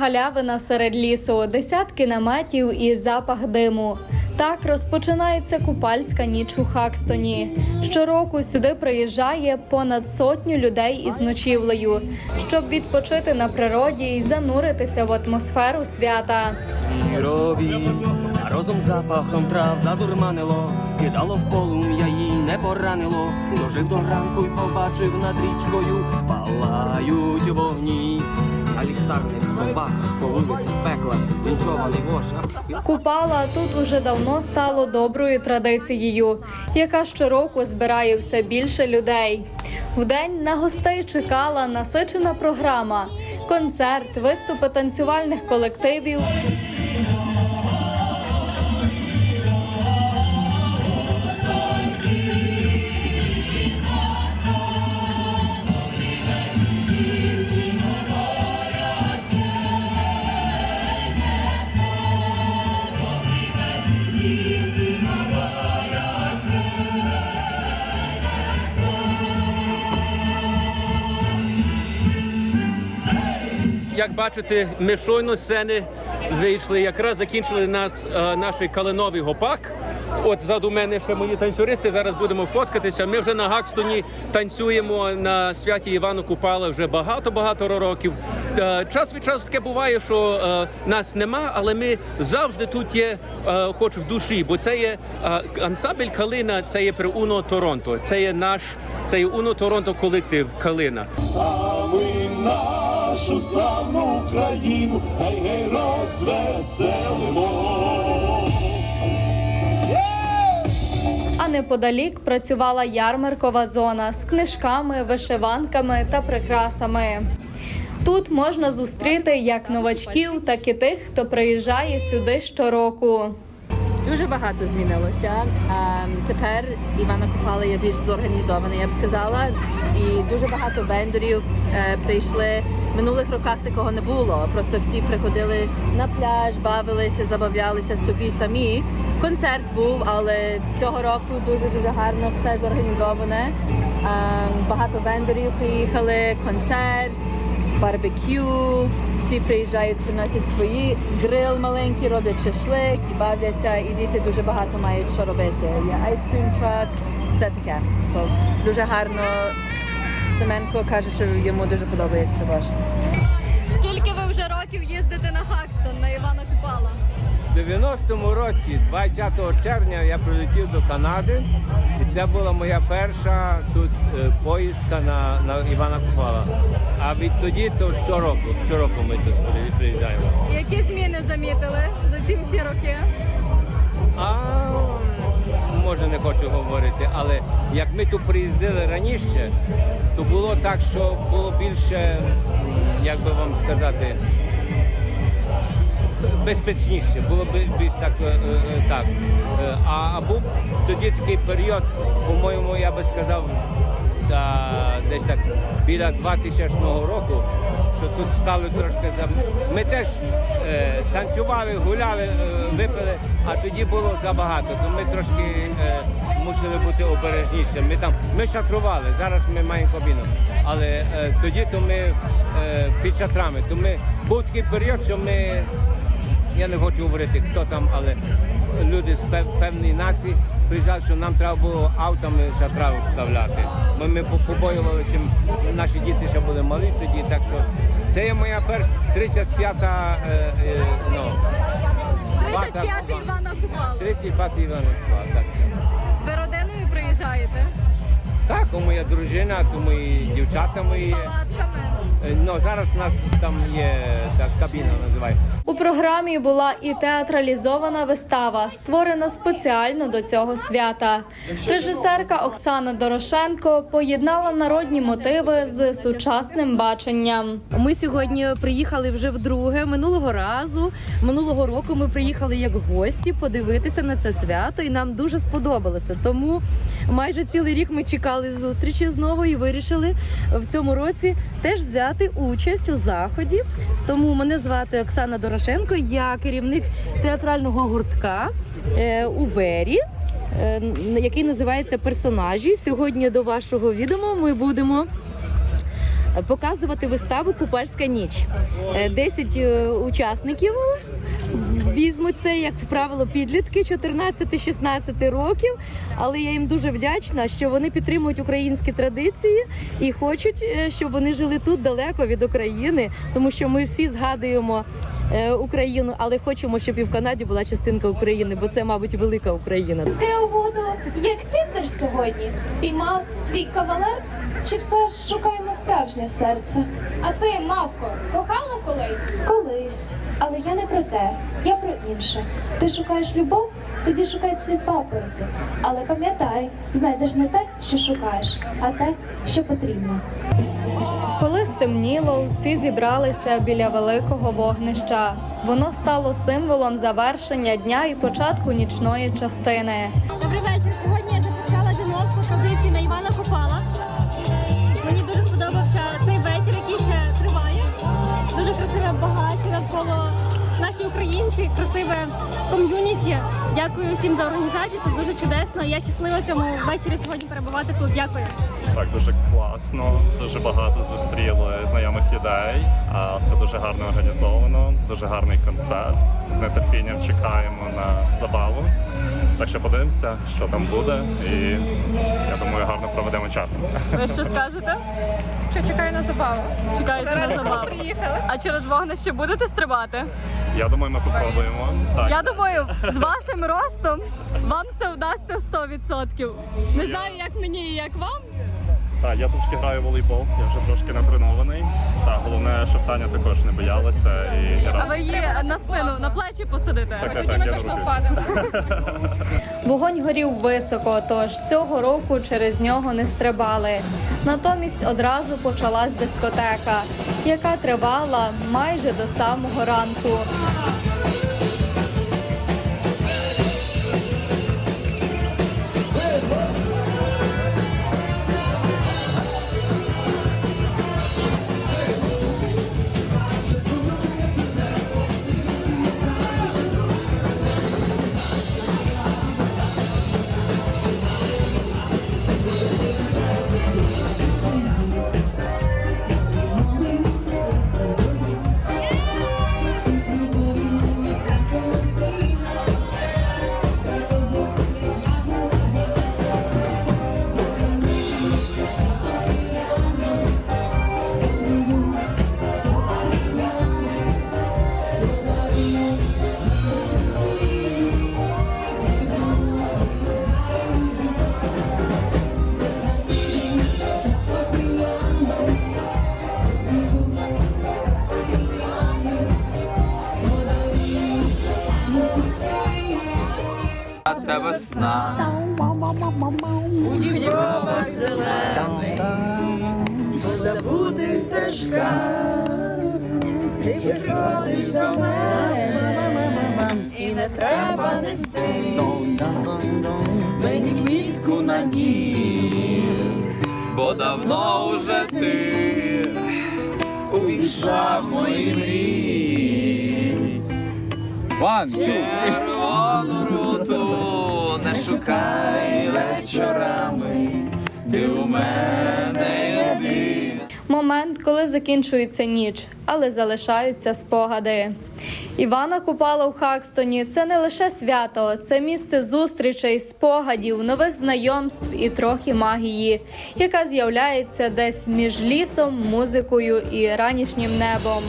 галявина серед лісу, десятки наметів і запах диму. Так розпочинається купальська ніч у Хакстоні. Щороку сюди приїжджає понад сотню людей із ночівлею, щоб відпочити на природі і зануритися в атмосферу свята. А разом запахом трав задурманило, кидало в полум'я їй не поранило. Дожив до ранку й побачив над річкою, палають вогні. На ліхтарних стовбах по вулиці пекла вінчований вождь. Купала тут уже давно стало доброю традицією, яка щороку збирає все більше людей. Вдень на гостей чекала насичена програма, концерт, виступи танцювальних колективів. Як бачите, ми щойно з сцени вийшли, якраз закінчили нас, е, наш калиновий гопак. От ззаду мене ще мої танцюристи. Зараз будемо фоткатися. Ми вже на Гакстоні танцюємо на святі Івана Купала вже багато-багато років. Е, Час від часу таке буває, що е, нас нема, але ми завжди тут є, хоч в душі, бо це є ансамбль Калина, це є при Уно Торонто. Це є наш, це є Уно Торонто колектив Калина. Нашу славну Україну, гей гей розвеселимо. А неподалік працювала ярмаркова зона з книжками, вишиванками та прикрасами. Тут можна зустріти як новачків, так і тих, хто приїжджає сюди щороку. Дуже багато змінилося. Ем, Тепер Івана Купала є більш зорганізований, я б сказала. І дуже багато вендорів е, прийшли. В минулих роках такого не було. Просто всі приходили на пляж, бавилися, забавлялися собі самі. Концерт був, але цього року дуже дуже гарно все зорганізоване. Ем, Багато вендорів приїхали, концерт барбекю. Всі приїжджають, приносять свої грил маленький, роблять шашлик і бавляться. І діти дуже багато мають що робити. Є айскрім тракс, все таке. So, дуже гарно. Семенко каже, що йому дуже подобається також. Скільки ви вже років їздите на Хакстон на Івана Купала? У 90-му році, 20 червня, я прилетів до Канади, і це була моя перша тут е, поїздка на, на Івана Купала. А відтоді то щороку, щороку ми тут приїжджаємо. Які зміни замітили за ці всі роки? А може не хочу говорити, але як ми тут приїздили раніше, то було так, що було більше, як би вам сказати, безпечніше, було б більш так. е, е, так. Е, А, а був тоді такий період, по-моєму, я би сказав, десь так біля 2000 року, що тут стали трошки за. Ми теж е, танцювали, гуляли, е, випили, а тоді було забагато. То ми трошки е, мусили бути обережніші. Ми там ми шатрували, зараз ми маємо кабіну. Але е, тоді то ми е, під шатрами. То ми був такий період, що ми я не хочу говорити, хто там, але люди з пев- певної нації приїжджали, що нам треба було автами шатра вставляти. Ми по- побоювалися, наші діти ще були малі тоді, так що це є моя перша 35-та е, е, ну, вата- Івана Купала. 35-й Іван Купала, так. Ви родиною приїжджаєте? Так, у моя дружина, то мої дівчата мої. Палатками. Е, Ну, зараз у нас там є так, кабіна називається. У програмі була і театралізована вистава, створена спеціально до цього свята. Режисерка Оксана Дорошенко поєднала народні мотиви з сучасним баченням. Ми сьогодні приїхали вже вдруге. Минулого разу, минулого року ми приїхали як гості подивитися на це свято, і нам дуже сподобалося. Тому майже цілий рік ми чекали зустрічі знову і вирішили в цьому році теж взяти участь у заході. Тому мене звати Оксана Дорошенко, я керівник театрального гуртка е, у Бері. е, який називається персонажі. Сьогодні до вашого відома ми будемо показувати виставу Купальська ніч. десять 10 е, учасників візьмуть це, як правило, підлітки 14-16 років. Але я їм дуже вдячна, що вони підтримують українські традиції і хочуть, е, щоб вони жили тут далеко від України, тому що ми всі згадуємо. Е, Україну, але хочемо, щоб і в Канаді була частинка України, бо це, мабуть, велика Україна. Воду як ціндер сьогодні? Піймав твій кавалер? Чи все ж шукаємо справжнє серце? А ти, мавко, кохала колись? Колись, але я не про те, я про інше. Ти шукаєш любов, тоді шукай цвіт папороті. Але пам'ятай, знайдеш не те, що шукаєш, а те, що потрібно. Коли стемніло, всі зібралися біля великого вогнища. Воно стало символом завершення дня і початку нічної частини. Добрий вечір. Сьогодні наші українці, красиве ком'юніті. Дякую всім за організацію. Це дуже чудесно. Я щаслива цьому ввечері сьогодні перебувати тут. Дякую. Так, дуже класно, дуже багато зустріли знайомих людей. А все дуже гарно організовано, дуже гарний концерт. З нетерпінням чекаємо на забаву. Так що подивимося, що там буде, і я думаю, гарно проведемо час. Ви що скажете? Що чекаю на забаву? Чекаєте на забаву? Приїхали. А через вогнище будете стрибати? Я думаю, ми попробуємо. Так. Я думаю, з вашим ростом вам це вдасться 100%. Не знаю, як мені і як вам. Так, я трошки граю в волейбол, я вже трошки натренований. Так, головне, щоб Таня також не боялася і, і А разом. ви її на спину, на плечі посадите. Так, так, так, я не руки. Вогонь горів високо, тож цього року через нього не стрибали. Натомість одразу почалась дискотека, яка тривала майже до самого ранку. Та весна. Забути стежка, ти приходиш до мене, і не треба нести. Мені квітку надії, бо давно уже ти увійшла в мої мрії. Червону руту не шукай вечорами, ти у мене єдина. Момент, коли закінчується ніч, але залишаються спогади. Івана Купала в Хакстоні це не лише свято, це місце зустрічей, спогадів, нових знайомств і трохи магії, яка з'являється десь між лісом, музикою і ранішнім небом.